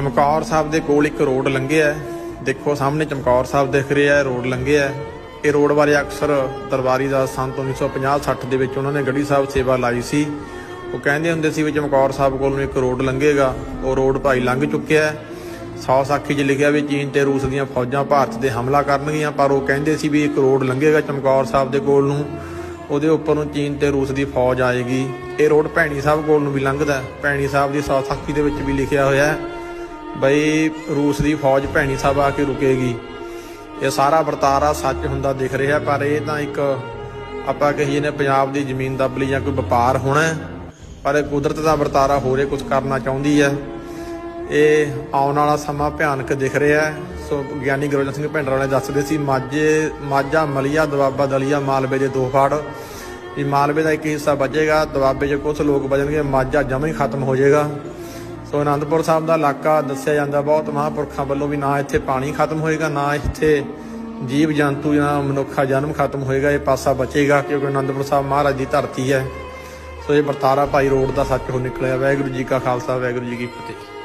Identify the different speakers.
Speaker 1: ਚਮਕੌਰ ਸਾਹਿਬ ਦੇ ਕੋਲ ਇੱਕ ਰੋਡ ਲੰਘਿਆ ਦੇਖੋ ਸਾਹਮਣੇ ਚਮਕੌਰ ਸਾਹਿਬ ਦਿਖ ਰਿਹਾ ਹੈ, ਰੋਡ ਲੰਘਿਆ ਹੈ। ਇਹ ਰੋਡ ਬਾਰੇ ਅਕਸਰ ਦਰਬਾਰੀ ਦਾ ਸੰਤ 1950-60 ਦੇ ਵਿੱਚ ਉਹਨਾਂ ਨੇ ਗੜੀ ਸਾਹਿਬ ਸੇਵਾ ਲਾਈ ਸੀ। ਉਹ ਕਹਿੰਦੇ ਹੁੰਦੇ ਸੀ ਵੀ ਚਮਕੌਰ ਸਾਹਿਬ ਕੋਲ ਨੂੰ ਇੱਕ ਰੋਡ ਲੰਘੇਗਾ। ਉਹ ਰੋਡ ਭਾਈ ਲੰਘ ਚੁੱਕਿਆ ਹੈ। ਸੌ ਸਾਖੀ 'ਚ ਲਿਖਿਆ ਵੀ ਚੀਨ ਤੇ ਰੂਸ ਦੀਆਂ ਫੌਜਾਂ ਭਾਰਤ ਦੇ ਹਮਲਾ ਕਰਨਗੀਆਂ, ਪਰ ਉਹ ਕਹਿੰਦੇ ਸੀ ਵੀ ਇੱਕ ਰੋਡ ਲੰਘੇਗਾ ਚਮਕੌਰ ਸਾਹਿਬ ਦੇ ਕੋਲ ਨੂੰ। ਉਹਦੇ ਉੱਪਰ ਨੂੰ ਚੀਨ ਤੇ ਰੂਸ ਦੀ ਫੌਜ ਆਏਗੀ। ਇਹ ਰੋਡ ਭੈਣੀ ਸਾਹਿਬ ਕੋਲ ਨੂੰ ਵੀ ਲੰਘਦਾ ਭੈਣੀ ਸਾਹਿਬ ਦੀ ਸੌ ਸਾਖੀ ਦੇ ਵਿੱਚ ਵੀ ਲਿਖਿਆ ਹੋਇਆ ਹੈ। ਬਈ ਰੂਸ ਦੀ ਫੌਜ ਭੈਣੀ ਸਾਹਿਬ ਆ ਕੇ ਰੁਕੇਗੀ। ਇਹ ਸਾਰਾ ਵਰਤਾਰਾ ਸੱਚ ਹੁੰਦਾ ਦਿਖ ਰਿਹਾ, ਪਰ ਇਹ ਤਾਂ ਇੱਕ ਆਪਾਂ ਕਹੀਏ ਨੇ ਪੰਜਾਬ ਦੀ ਜ਼ਮੀਨ ਦੱਬ ਲਈ ਜਾਂ ਕੋਈ ਵਪਾਰ ਹੋਣਾ ਪਰ ਇਹ ਕੁਦਰਤ ਦਾ ਵਰਤਾਰਾ ਹੋ ਰਿਹਾ ਕੁਝ ਕਰਨਾ ਚਾਹੁੰਦੀ ਹੈ। ਇਹ ਆਉਣ ਵਾਲਾ ਸਮਾਂ ਭਿਆਨਕ ਦਿਖ ਰਿਹਾ ਹੈ। ਸੋ ਗਿਆਨੀ ਗੁਰਜਨ ਸਿੰਘ ਭਿੰਡਰਾਂ ਨੇ ਦੱਸਦੇ ਸੀ, ਮਾਝੇ, ਮਾਝਾ, ਮਲੀਆ ਦਵਾਬਾ ਦਲੀਆ, ਮਾਲਵੇ ਦੇ ਦੋ ਫਾੜ। ਇਹ ਮਾਲਵੇ ਦਾ ਇੱਕ ਹਿੱਸਾ ਬਚੇਗਾ ਦਵਾਬੇ 'ਚ ਕੁਝ ਲੋਕ ਬਚਣਗੇ ਮਾਝਾ ਜਮਾਂ ਹੀ ਖਤਮ ਹੋ ਜਾਏਗਾ। ਸੋ ਅਨੰਦਪੁਰ ਸਾਹਿਬ ਦਾ ਇਲਾਕਾ ਦੱਸਿਆ ਜਾਂਦਾ, ਬਹੁਤ ਮਹਾਂਪੁਰਖਾਂ ਵੱਲੋਂ ਵੀ ਨਾ ਇੱਥੇ ਪਾਣੀ ਖਤਮ ਹੋਏਗਾ, ਨਾ ਇੱਥੇ ਜੀਵ ਜੰਤੂ ਜਾਂ ਮਨੁੱਖਾ ਜਨਮ ਖਤਮ ਹੋਏਗਾ, ਇਹ ਪਾਸਾ ਬਚੇਗਾ, ਕਿਉਂਕਿ ਅਨੰਦਪੁਰ ਸਾਹਿਬ ਮਹਾਰਾਜ ਦੀ ਧਰਤੀ ਹੈ। ਸੋ ਇਹ ਵਰਤਾਰਾ ਭਾਈ ਰੋਡ ਦਾ ਸੱਚ ਹੋ ਨਿਕਲਿਆ, ਵਾਹਿਗੁਰੂ ਜੀ ਕਾ ਖਾਲਸਾ, ਵਾਹਿਗੁਰੂ ਜੀ ਕੀ ਫਤਿਹ।